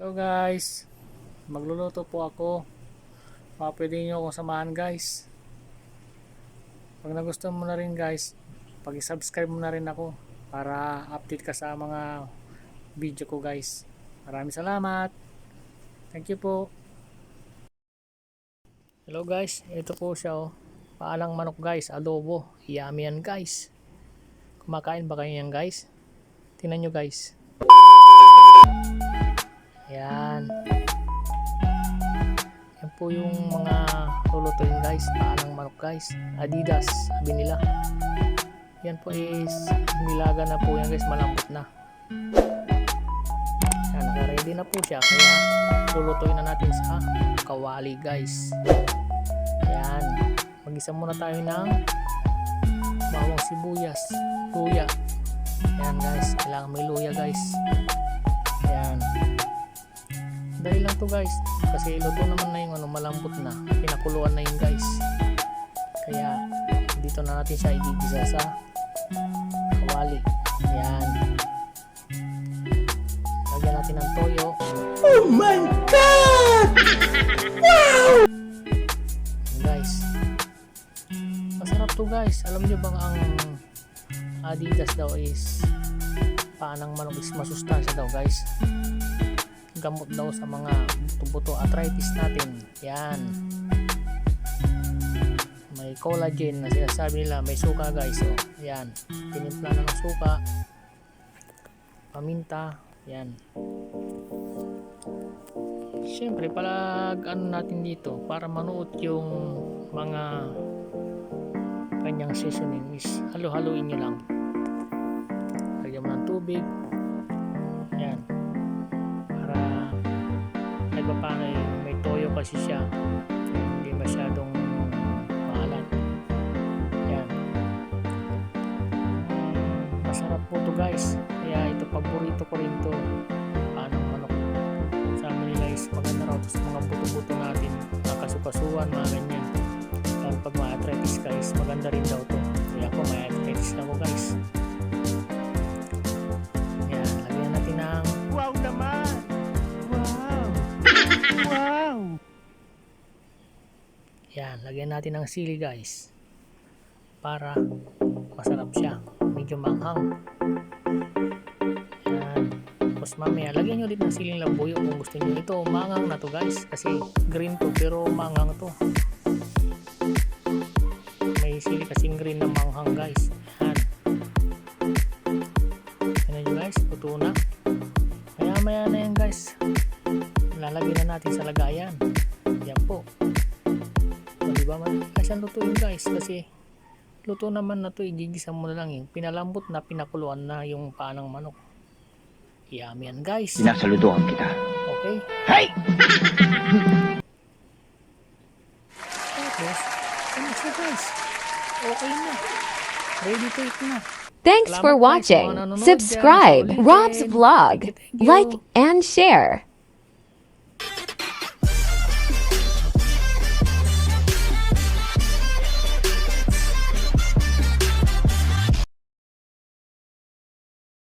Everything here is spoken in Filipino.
So guys, magluluto po ako. Baka pwede nyo akong samahan guys. Pag nagustuhan mo na rin guys, pag-subscribe mo na rin ako para update ka sa mga video ko guys. Maraming salamat. Thank you po. Hello guys, ito po siya oh. Paalang manok guys, adobo. Yummy yan guys. Kumakain ba kayo yan guys? Tingnan nyo guys. Yan. Yan po yung mga lulutuin guys. Paalang manok guys. Adidas. Sabi nila. Yan po is nilaga na po yan guys. Malambot na. Yan. Naka-ready na po siya. Kaya lulutuin na natin sa kawali guys. Yan. Mag-isa muna tayo ng bawang sibuyas. Luya. Yan guys. Kailangan may luya guys. Yan. Dahil lang to guys. Kasi luto naman na yung ano, malambot na. Pinakuluan na yun guys. Kaya dito na natin siya igigisa sa kawali. Yan. Lagyan natin ng toyo. Oh my God! Wow! Guys. Masarap to guys. Alam nyo bang ang Adidas daw is paanang manok is masustansya daw guys gamot daw sa mga buto-buto arthritis natin. Yan. May collagen na sinasabi nila. May suka guys. Oh. Yan. Tinimpla na ng suka. Paminta. Yan. Siyempre, palag ano natin dito para manuot yung mga kanyang seasoning is halo-haloin nyo lang. Lagyan mo ng tubig. Yan para pa paano eh, may toyo kasi siya po to guys kaya ito paborito ko rin to paanong manok sa amin nila is maganda raw to sa mga buto-buto natin mga kasukasuan mga ganyan lalo pag may arthritis guys maganda rin daw to kaya ako may arthritis ako guys yan lagyan natin ng Wow naman! Wow! wow! Yan, lagyan natin ng sili guys. Para masarap siya. Medyo manghang. Yan. Tapos mamaya, lagyan nyo din ng siling labuyo kung gusto nyo. Ito, manghang na to guys. Kasi green to, pero manghang to. May sili kasing green na manghang guys. Yan. Yan nyo guys, puto na. Maya maya na yan guys. Lalagyan na natin sa lagayan. Yan po. O, diba? Siyang lutuin guys kasi luto naman na to igigisa mo na lang yung pinalambot na pinakuluan na yung panang manok. Yummy yan guys. Sinasaludohan kita. Okay? Hey! Tapos, ano siya guys? Okay na. Ready to eat na. Thanks for Salamat watching. Subscribe. Rob's Vlog. Like and share.